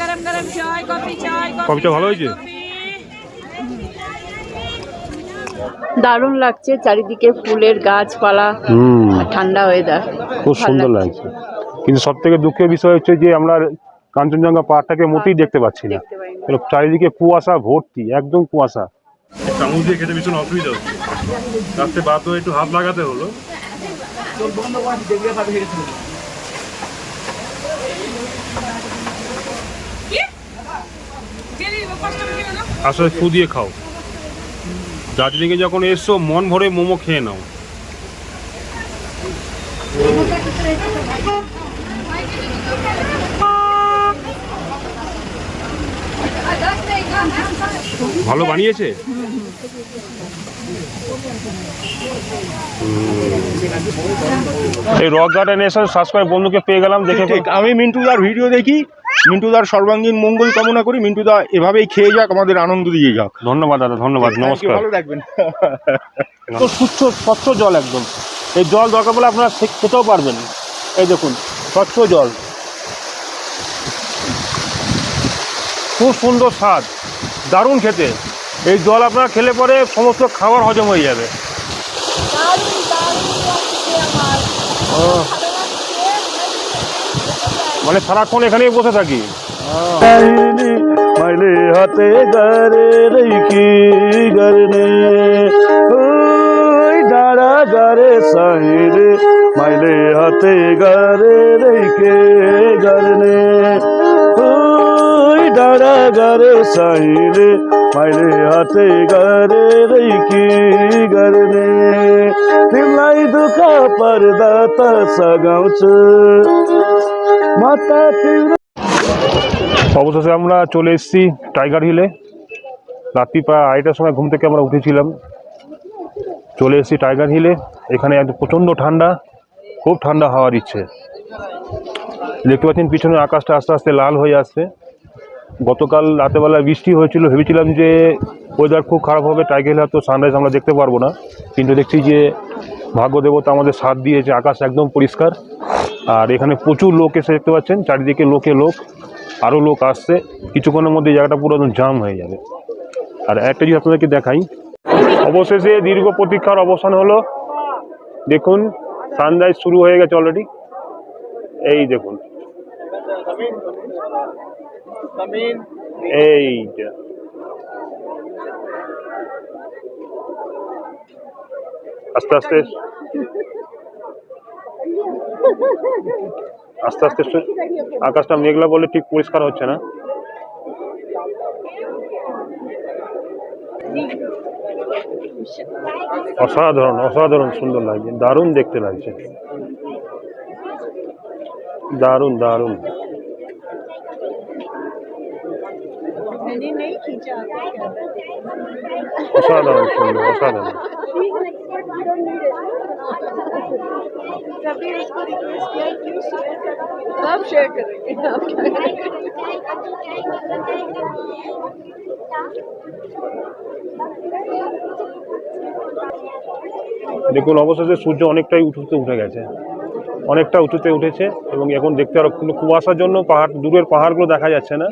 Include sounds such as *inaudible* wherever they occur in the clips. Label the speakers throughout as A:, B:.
A: গরম গরম চাই কফি চাই কফি
B: কফিটা ভালো হয়েছে?
C: দারুণ লাগছে চারিদিকে ফুলের গাছপালা
B: হুম।
C: ঠান্ডা ওয়েদার
B: খুব সুন্দর লাগছে। কিন্তু সব থেকে দুঃখের বিষয় হচ্ছে যে আমরা কাঞ্চনজঙ্ঘা পাহাড়টাকে মোটেই দেখতে পাচ্ছি না। চারিদিকে কুয়াশা ভর্তি একদম কুয়াশা। চামচ দিয়ে খেতে ভীষণ অসুবিধা হচ্ছে। রাত্রে হয়ে একটু হাত লাগাতে হলো। আসলে ফু দিয়ে খাও। দার্জিলিংয়ে যখন এসছো মন ভরে মোমো খেয়ে নাও। ভালো বানিয়েছে? এই রক গার্ডেন এসে সাবস্ক্রাইব বন্ধুকে পেয়ে গেলাম, দেখে
D: আমি মিন্টু মিন্টুদার ভিডিও দেখি। মিন্টুদার সর্বাঙ্গীন মঙ্গল কামনা করি। মিন্টুদা এভাবেই খেয়ে যাক আমাদের আনন্দ দিয়ে যাক।
B: ধন্যবাদ দাদা ধন্যবাদ নমস্কার।
D: ভালো থাকবেন। *laughs*
B: তো স্বচ্ছ স্বচ্ছ জল একদম। এই জল দরকার পড়লে আপনারা খেতেও পারবেন। এই দেখুন স্বচ্ছ জল। খুব সুন্দর স্বাদ। দারুণ খেতে। এই জল আপনারা খেলে পরে সমস্ত খাবার হজম হয়ে যাবে। ও। মানে সারাক্ষণ এখানেই বসে থাকি
E: मैले हाते गरे की गर्ने ओइ डाँडा गरे साइरे मैले हाते गरे के गर्ने ओइ डाँडा गरे साइरे मैले हाते गरे की गर्ने तिमीलाई दुःख पर्दा त सघाउँछु म त तिम्रो
B: অবশেষে আমরা চলে এসেছি টাইগার হিলে। রাত্রি প্রায় আড়াইটার সময় ঘুম থেকে আমরা উঠেছিলাম। চলে এসেছি টাইগার হিলে। এখানে প্রচণ্ড ঠান্ডা, খুব ঠান্ডা হাওয়া দিচ্ছে। দেখতে পাচ্ছেন পিছনে আকাশটা আস্তে আস্তে লাল হয়ে আসছে। গতকাল রাতেবেলা বৃষ্টি হয়েছিল, ভেবেছিলাম যে ওয়েদার খুব খারাপ হবে, টাইগার হিলে তো সানরাইজ আমরা দেখতে পারব না। কিন্তু দেখছি যে ভাগ্য দেবতা আমাদের সাথ দিয়েছে, আকাশ একদম পরিষ্কার। আর এখানে প্রচুর লোক এসে দেখতে পাচ্ছেন, চারিদিকে লোকে লোক আরও লোক আসছে। কিছুক্ষণের মধ্যে জায়গাটা পুরো একদম জাম হয়ে যাবে। আর একটা জিনিস আপনাদেরকে দেখাই, অবশেষে দীর্ঘ প্রতীক্ষার অবসান হলো। দেখুন সানরাইজ শুরু হয়ে গেছে অলরেডি এই দেখুন। এইটা আস্তে আস্তে। আস্তে আস্তে আকাশটা মেঘলা বলে ঠিক পরিষ্কার হচ্ছে না। অসাধারণ অসাধারণ সুন্দর লাগছে, দারুণ দেখতে লাগছে। দারুণ দারুণ। অসাধারণ সুন্দর, অসাধারণ।
C: सब शेयर करेंगे
B: দেখুন অবশেষে সূর্য অনেকটাই উঁচুতে উঠে গেছে অনেকটা উঁচুতে উঠেছে এবং এখন দেখতে আরো কিন্তু কুয়াশার জন্য পাহাড় দূরের পাহাড়গুলো দেখা যাচ্ছে না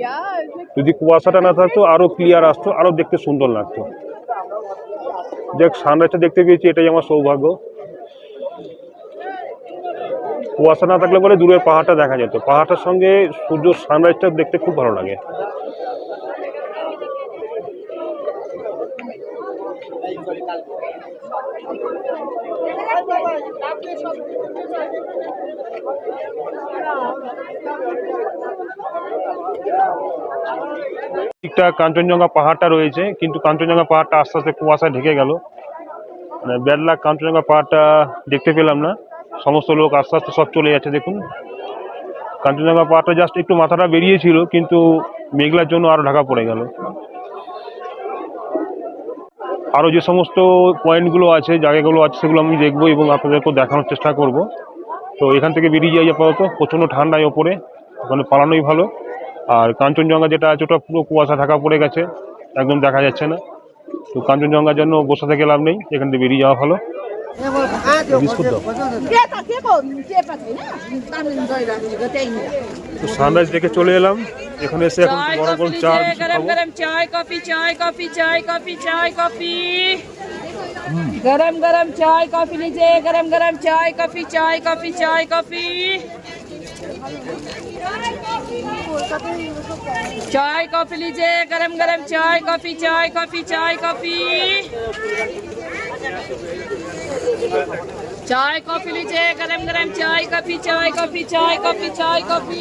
B: যদি কুয়াশাটা না থাকতো আরো ক্লিয়ার আসতো আরো দেখতে সুন্দর লাগতো দেখ সানরাইজটা দেখতে পেয়েছি এটাই আমার সৌভাগ্য কুয়াশা না থাকলে পরে দূরের পাহাড়টা দেখা যেত। পাহাড়টার সঙ্গে সূর্য সানরাইজটা দেখতে খুব ভালো লাগে। দিকটা কাঞ্চনজঙ্ঘা পাহাড়টা রয়েছে, কিন্তু কাঞ্চনজঙ্ঘা পাহাড়টা আস্তে আস্তে কুয়াশায় ঢেকে গেল। মানে ব্যাড লাক কাঞ্চনজঙ্ঘা পাহাড়টা দেখতে পেলাম না। সমস্ত লোক আস্তে আস্তে সব চলে যাচ্ছে, দেখুন। কাঞ্চনজঙ্ঘা পাহাড়টা জাস্ট একটু মাথাটা বেরিয়েছিল, কিন্তু মেঘলার জন্য আরও ঢাকা পড়ে গেল। আরও যে সমস্ত পয়েন্টগুলো আছে, জায়গাগুলো আছে, সেগুলো আমি দেখব এবং আপনাদেরকেও দেখানোর চেষ্টা করব। তো এখান থেকে বেরিয়ে যাই আপাতত, প্রচণ্ড ঠান্ডায় ওপরে, ওখানে পালানোই ভালো। আর কাঞ্চনজঙ্ঘা যেটা আছে, ওটা পুরো কুয়াশা ঢাকা পড়ে গেছে, একদম দেখা যাচ্ছে না। তো কাঞ্চনজঙ্ঘার জন্য বসে থেকে লাভ নেই, এখান থেকে বেরিয়ে যাওয়া ভালো। বিস্কুট দাও। তো সানরাইজ দেখে চলে এলাম। এখানে এসে এখন গরম গরম চা গরম
A: গরম
B: চায়
A: কফি চায় কফি চায় কফি চায় কফি। গরম গরম চায় কফি নিজে। গরম গরম চায় কফি চায় কফি চায় কফি। चाय কফি लीजिए গরম গরম चाय কফি चाय কফি चाय কফি। चाय कॉफी लीजिए गरम गरम चाय कॉफी चाय कॉफी चाय कॉफी चाय कॉफी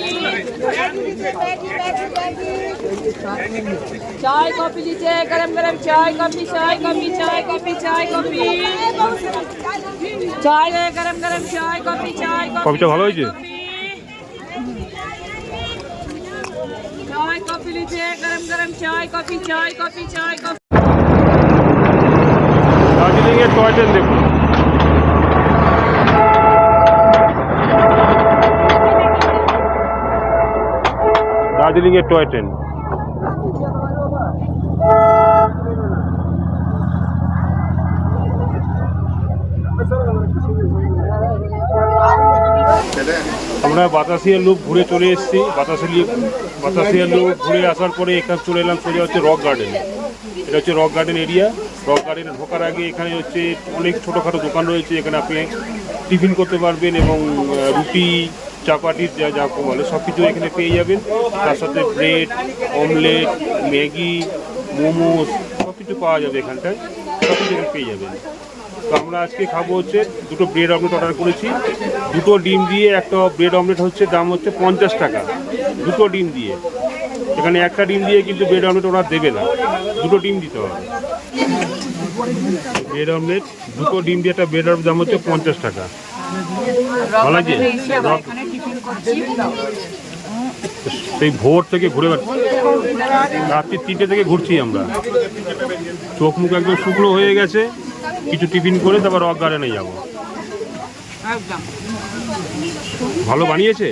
A: चाय कॉफी लीजिए गरम गरम चाय कॉफी चाय कॉफी चाय कॉफी चाय कॉफी चाय है गरम गरम चाय कॉफी चाय कॉफी
B: কফিটা ভালো হয়েছে?
A: चाय कॉफी लीजिए गरम गरम चाय कॉफी चाय कॉफी चाय कॉफी
B: দার্জিলিং এর টয় ট্রেন দেখুন দার্জিলিং এর টয় ট্রেন আমরা বাতাসিয়া লুপ ঘুরে চলে এসেছি। বাতাসিয়া বাতাসিয়া লুপ ঘুরে আসার পরে এখানে চলে এলাম সোজা হচ্ছে রক গার্ডেন এটা হচ্ছে রক গার্ডেন এরিয়া রক গার্ডেনে ঢোকার আগে এখানে হচ্ছে অনেক ছোটোখাটো দোকান রয়েছে। এখানে আপনি টিফিন করতে পারবেন এবং রুটি চাপাটির যা যা বলে সব কিছু এখানে পেয়ে যাবেন। তার সাথে ব্রেড অমলেট ম্যাগি, মোমোস, সব কিছু পাওয়া যাবে এখানটায়। সব কিছু এখানে পেয়ে যাবেন। তো আমরা আজকে খাব হচ্ছে দুটো ব্রেড অমলেট অর্ডার করেছি। দুটো ডিম দিয়ে একটা ব্রেড অমলেট হচ্ছে, দাম হচ্ছে পঞ্চাশ টাকা। দুটো ডিম দিয়ে। এখানে একটা ডিম দিয়ে কিন্তু ব্রেড অমলেট ওরা দেবে না। দুটো ডিম দিতে হবে। ব্রেড অমলেট দুটো ডিম দিয়ে একটা ব্রেড অমলেট দাম হচ্ছে পঞ্চাশ টাকা। সেই ভোর থেকে ঘুরে বেড়াচ্ছি রাত্রি তিনটে থেকে ঘুরছি আমরা। চোখ মুখ একদম শুকনো হয়ে গেছে কিছু টিফিন করে তারপর রক গার্ডেনে যাব। ভালো বানিয়েছে?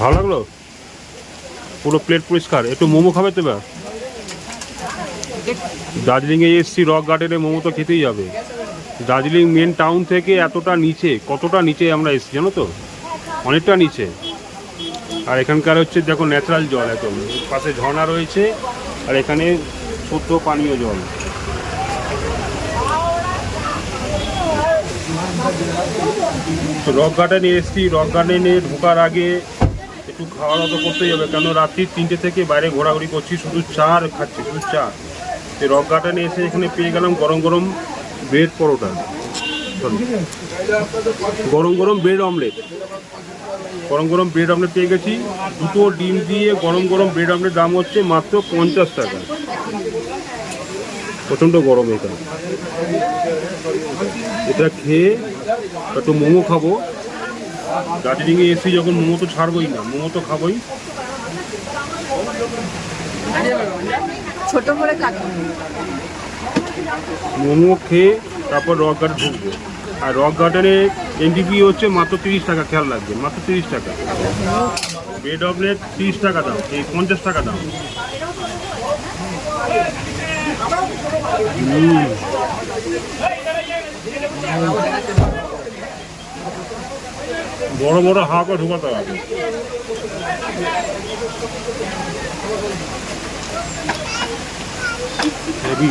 B: ভালো লাগল? পুরো প্লেট পরিষ্কার। একটু মোমো খাবে তো এবার? দার্জিলিংয়ে এসছি রক গার্ডেনে মোমো তো খেতেই যাবে দার্জিলিং মেন টাউন থেকে এতটা নিচে, কতটা নিচে আমরা এসছি জানো তো? অনেকটা নিচে। এখানকার হচ্ছে দেখো ন্যাচারাল জল একদম। পাশে ঝর্ণা রয়েছে, আর এখানে শুদ্ধ পানীয় জল। রক গার্ডেনে এসছি, রক গার্ডেনে ঢোকার আগে একটু খাওয়া দাওয়া করতেই হবে, কেন রাত্রি তিনটে থেকে বাইরে ঘোরাঘুরি করছি, শুধু চা আর খাচ্ছি, শুধু চা। রক গার্ডেনে এসে এখানে পেয়ে গেলাম গরম গরম ব্রেড পরোটা। Sorry. গরম গরম ব্রেড অমলেট। গরম গরম ব্রেড অমলেট পেয়ে গেছি। দুটো ডিম দিয়ে গরম গরম ব্রেড অমলেট দাম হচ্ছে মাত্র পঞ্চাশ টাকা। প্রচণ্ড গরম এটা এটা খেয়ে একটু মোমো খাব। দার্জিলিংয়ে এসে যখন মোমো তো ছাড়বোই না মোমো তো খাবোই।
C: ছোট করে
B: মোমো খেয়ে তারপর রক গার্ডেন ঢুকবো। আর রক গার্ডেনে এনটিপি হচ্ছে মাত্র তিরিশ টাকা, খেয়াল লাগবে মাত্র তিরিশ টাকা। ব্রেড অমলেট তিরিশ টাকা দাম, এই পঞ্চাশ টাকা দাম। বড় বড় হাঁকা ঢুকাতে হবে। হেভি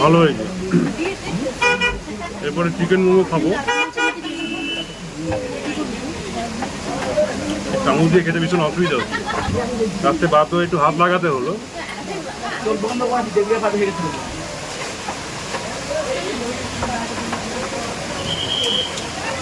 B: ভালো হয়েছে। এরপরে চিকেন মোমো খাব। চামচ দিয়ে খেতে ভীষণ অসুবিধা হচ্ছে। রাত্রে হয়ে একটু হাত লাগাতে হলো।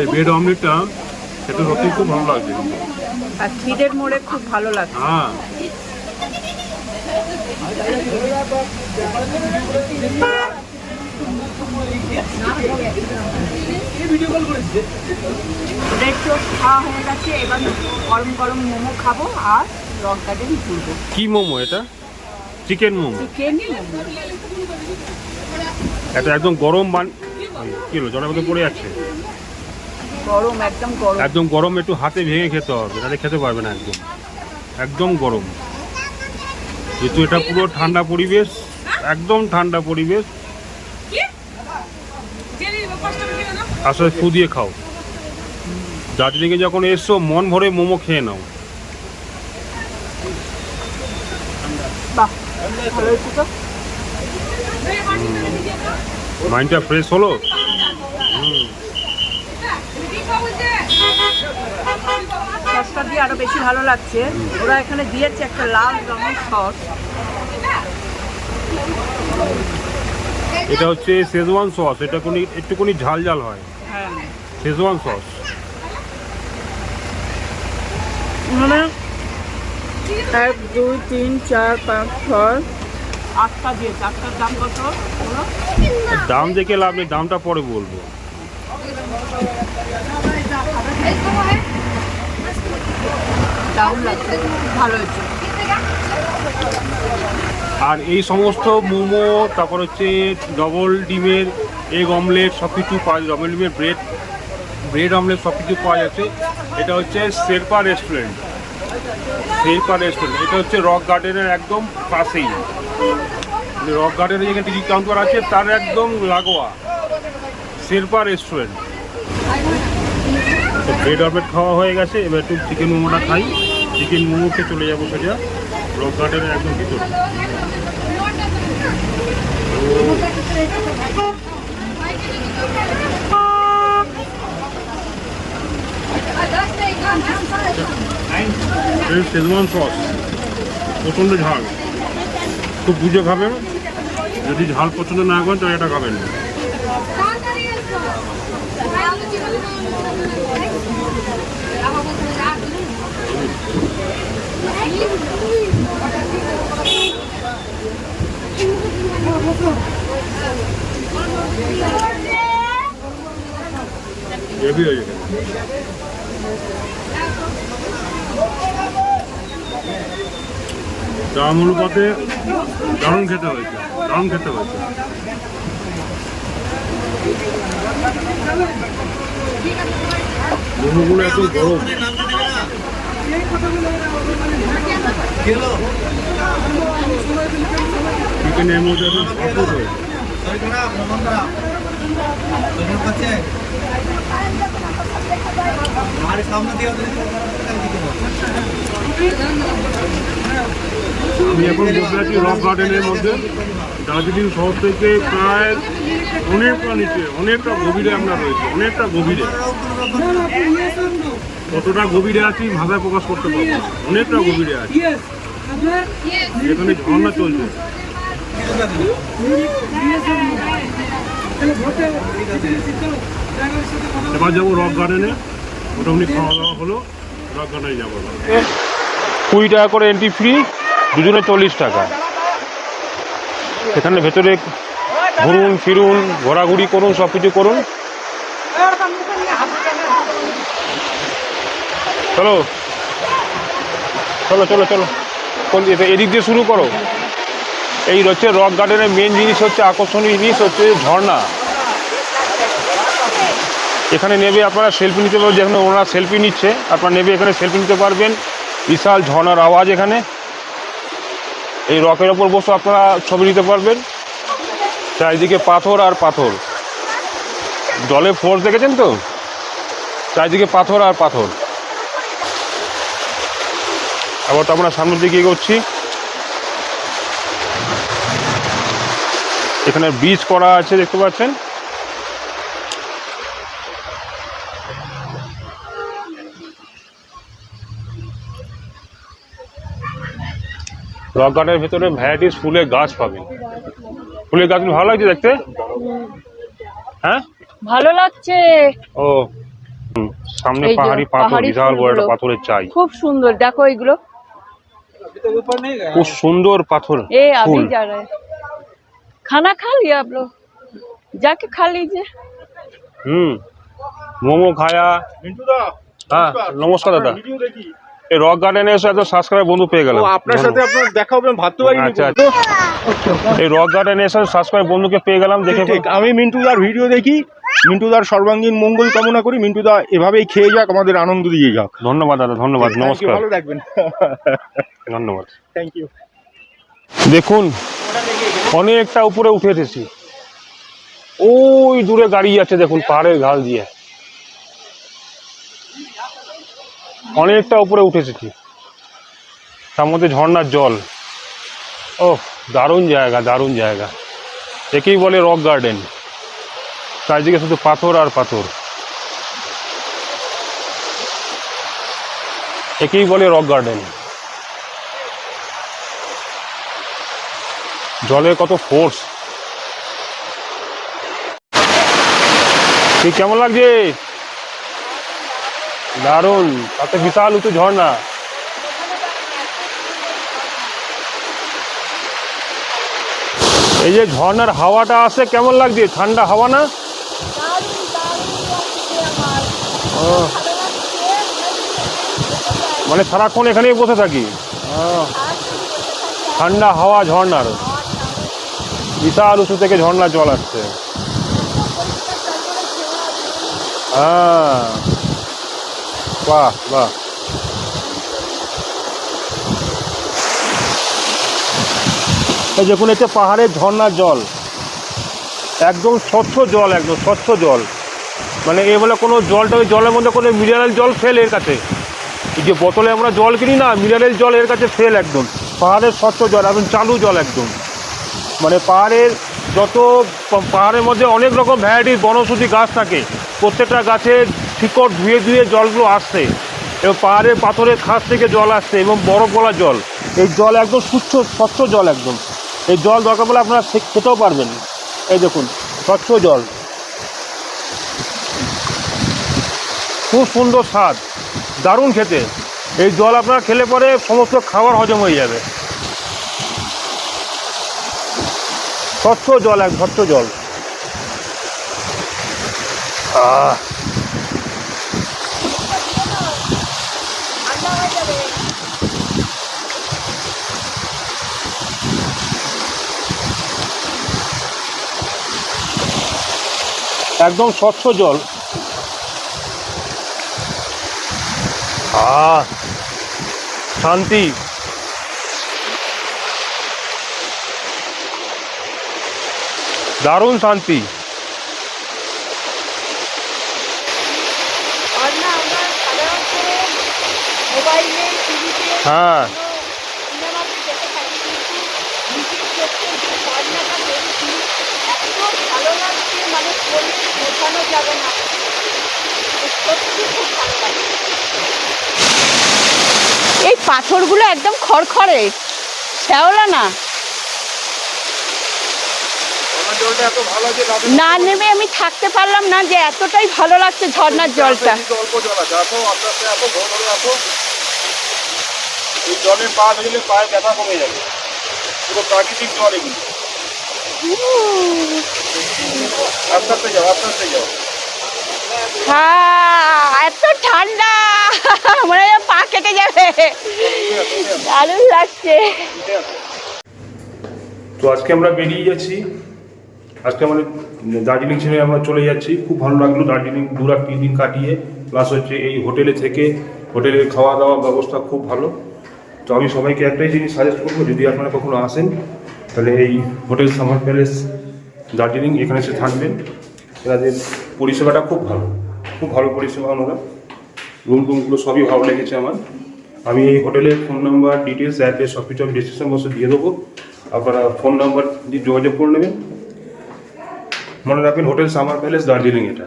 B: এই ব্রেড অমলেটটা খেতে সত্যি খুব ভালো লাগছে
C: আর খিদের মোড়ে খুব ভালো লাগছে।
B: হ্যাঁ।
C: ব্রেড টোস্ট খাওয়া হয়ে গেছে এবার গরম গরম মোমো খাব আর রক গার্ডেন ঘুরবো।
B: কি মোমো এটা? চিকেন মোমো।
C: চিকেন
B: এটা একদম গরম বান কি হলো? জলের মধ্যে পড়ে যাচ্ছে।
C: গরম একদম গরম।
B: একদম গরম একটু হাতে ভেঙে খেতে হবে তাহলে খেতে পারবে না একদম। একদম গরম। যেহেতু এটা পুরো ঠান্ডা পরিবেশ একদম ঠান্ডা পরিবেশ। আসলে ফু দিয়ে খাও। দার্জিলিংয়ে যখন এসছো মন ভরে মোমো খেয়ে নাও। মাইন্ডটা ফ্রেশ হলো?
C: দিয়ে আরও বেশি ভালো লাগছে। ওরা এখানে দিয়েছে একটা লাল রঙের সস
B: এটা হচ্ছে শেজওয়ান সস এটা কোনো একটুখানি ঝাল ঝাল হয়।
C: হ্যাঁ।
B: শেজওয়ান সস
C: মানে এক দুই তিন চার পাঁচ ছয় আটটা দিয়েছে। আটটার দাম কত? বলো?
B: দাম দেখে লাভ নেই দামটা পরে বলব। আর এই সমস্ত মোমো, তারপর হচ্ছে ডবল ডিমের এগ অমলেট সব কিছু পাওয়া যায়। ডবল ডিমের ব্রেড ব্রেড অমলেট সব কিছু পাওয়া যাচ্ছে। এটা হচ্ছে শেরপা রেস্টুরেন্ট। শেরপা রেস্টুরেন্ট। এটা হচ্ছে রক গার্ডেনের একদম পাশেই। রক গার্ডেনের যেখানে টিকিট কাউন্টার আছে, তার একদম লাগোয়া। শেরপা রেস্টুরেন্ট। ব্রেড অমলেট খাওয়া হয়ে গেছে। এবার একটু চিকেন মোমোটা খাই। চিকেন মোমোকে চলে যাব সোজা রক গার্ডেনের একদম ভিতরে। শেজওয়ান সস প্রচণ্ড ঝাল। খুব বুঝে খাবেন। যদি ঝাল পছন্দ না করেন, তাহলে এটা খাবেন না। হেভি হয়ে যাবে দাম অনুপাতে দারুণ খেতে হয়েছে দারুণ খেতে হয়েছে। মোমোগুলো একদম গরম। ভরপুর হয়েছে আমি এখন বসে আছি রক গার্ডেনের মধ্যে। দার্জিলিং শহর থেকে প্রায় অনেকটা নিচে অনেকটা গভীরে আমরা রয়েছি অনেকটা গভীরে। কতটা গভীরে আছি ভাষায় প্রকাশ করতে পারব না। অনেকটা গভীরে আছি। এখানে ঝর্ণা চলছে। এবার যাব রক গার্ডেনে মোটামুটি খাওয়া দাওয়া হলো। রক গার্ডেনে যাব কুড়ি টাকা করে এন্ট্রি ফ্রি দুজনে চল্লিশ টাকা। এখানে ভেতরে ঘুরুন ফিরুন ঘোরাঘুরি করুন সব কিছু করুন। চলো। চলো চলো চলো। কোন দিকে? এদিক দিয়ে শুরু করো। এই হচ্ছে রক গার্ডেনের মেন জিনিস হচ্ছে আকর্ষণীয় জিনিস হচ্ছে ঝর্ণা। এখানে নেবে আপনারা সেলফি নিতে পারবেন, যেখানে ওনারা সেলফি নিচ্ছে। আপনারা নেবে, এখানে সেলফি নিতে পারবেন। বিশাল ঝর্ণার আওয়াজ এখানে। এই রকের ওপর বসে আপনারা ছবি নিতে পারবেন। চারিদিকে পাথর আর পাথর। জলে ফোর্স দেখেছেন তো? চারিদিকে পাথর আর পাথর। আবার তো আমরা সামনের দিকে এগোচ্ছি। এখানে বীজ করা আছে দেখতে পাচ্ছেন? রক গার্ডেনের ভেতরে ভ্যারাইটিস ফুলের গাছ পাবেন। ফুলের গাছ ভালো লাগছে দেখতে? হ্যাঁ?
A: ভালো লাগছে।
B: ও সামনে পাহাড়ি পাথর বিশাল বড় একটা পাথরের চাই।
A: খুব সুন্দর। দেখো এগুলো।
B: খুব সুন্দর পাথর
A: ए अभी
B: फूल
A: जा रहे हैं खाना खा लिया आप लोग जाके खा लीजिए
B: হুম মোমো খায়া
D: মিন্টুদা
B: হ্যাঁ নমস্কার দাদা
D: ভিডিও দেখি
B: এই রক গার্ডেনে এসে এত সাবস্ক্রাইব বন্ধু পেয়ে গেলাম
D: ও আপনার সাথে আপনার দেখা হবে আমি ভাবতে পারিনি
B: আচ্ছা,
D: তো।
B: এই রক গার্ডেনে এসে সাবস্ক্রাইব বন্ধুকে পেয়ে গেলাম দেখে
D: ঠিক আমি মিন্টুদার ভিডিও দেখি মিন্টুদার সর্বাঙ্গীন মঙ্গল কামনা করি। মিন্টুদা এভাবেই খেয়ে যাক আমাদের আনন্দ দিয়ে যাক।
B: ধন্যবাদ দাদা ধন্যবাদ নমস্কার।
D: ভালো থাকবেন।
B: ধন্যবাদ।
D: থ্যাংক ইউ
B: দেখুন অনেকটা উপরে উঠে এসেছি। ওই দূরে গাড়ি যাচ্ছে দেখুন পাহাড়ের ঘাল দিয়ে। অনেকটা উপরে উঠে এসেছি। তার মধ্যে ঝর্ণার জল। ও দারুণ জায়গা দারুণ জায়গা। একেই বলে রক গার্ডেন। চারিদিকে শুধু পাথর আর পাথর। একেই বলে রক গার্ডেন জলের কত ফোর্স কি কেমন লাগছে? দারুণ। তাতে বিশাল উঁচু ঝর্ণা। এই যে ঝর্ণার হাওয়াটা আসে, কেমন লাগছে? ঠান্ডা হাওয়া না? মানে সারাক্ষণ এখানেই বসে থাকি। ঠান্ডা হাওয়া ঝর্ণার। বিশাল উঁচু থেকে ঝর্ণার জল আসছে। হ্যাঁ। বাহ বাহ। দেখুন এটা পাহাড়ের ঝর্ণার জল। একদম স্বচ্ছ জল, একদম স্বচ্ছ জল। মানে এ বলে কোনো জলটা ওই জলের মধ্যে কোনো মিনারেল জল ফেল এর কাছে। এই যে বোতলে আমরা জল কিনি না মিনারেল জল এর কাছে ফেল একদম। পাহাড়ের স্বচ্ছ জল, একদম চালু জল একদম। মানে পাহাড়ের যত পাহাড়ের মধ্যে অনেক রকম ভ্যারাইটির বনৌষধি গাছ থাকে, প্রত্যেকটা গাছের শিকড় ধুয়ে ধুয়ে জলগুলো আসছে। এবং পাহাড়ের পাথরের খাস থেকে জল আসছে এবং বরফ গলা জল। এই জল একদম স্বচ্ছ স্বচ্ছ জল একদম। এই জল দরকার পড়লে আপনারা খেতেও পারবেন। এই দেখুন, স্বচ্ছ জল। খুব সুন্দর স্বাদ। দারুণ খেতে। এই জল আপনারা খেলে পরে সমস্ত খাবার হজম হয়ে যাবে। স্বচ্ছ জল, এক স্বচ্ছ জল। একদম স্বচ্ছ জল। আহ শান্তি। দারুণ শান্তি। হ্যাঁ।
A: পাথরগুলো একদম খড়খড়ে। শ্যাওলা না। না নেমে আমি থাকতে পারলাম না যে এতটাই ভালো লাগছে ঝর্ণার জলটা।
D: জল পা দিলে পায়ে ব্যথা কমে যাবে। পুরো প্রাকৃতিক জল এগুলো। আস্তে আস্তে যাও আস্তে আস্তে যাও।
A: হ্যাঁ এত ঠান্ডা। মনে হয় পা কেটে যাবে। দারুণ লাগছে।
B: তো আজকে আমরা বেরিয়ে যাচ্ছি। আজকে আমাদের দার্জিলিং ছেড়ে আমরা চলে যাচ্ছি। খুব ভালো লাগল দার্জিলিং দু রাত তিন দিন কাটিয়ে। প্লাস হচ্ছে এই হোটেলে থেকে হোটেলের খাওয়া দাওয়া ব্যবস্থা খুব ভালো। তো আমি সবাইকে একটাই জিনিস সাজেস্ট করব, যদি আপনারা কখনো আসেন, তাহলে এই হোটেল সামার প্যালেস দার্জিলিং এখানে এসে থাকবেন। এনাদের পরিষেবাটা খুব ভালো। খুব ভালো পরিষেবা ওনারা। রুম টুমগুলো সবই ভালো লেগেছে আমার। আমি এই হোটেলের ফোন নাম্বার ডিটেলস অ্যাড্রেস সব কিছু আমি ডিসক্রিপশন বক্সে দিয়ে দেবো। আপনারা ফোন নাম্বার দিয়ে যোগাযোগ করে নেবেন। মনে রাখবেন, হোটেল সামার প্যালেস দার্জিলিং এটা।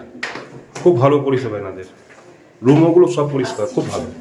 B: খুব ভালো পরিষেবা এনাদের। রুমগুলো সব পরিষ্কার, খুব ভালো।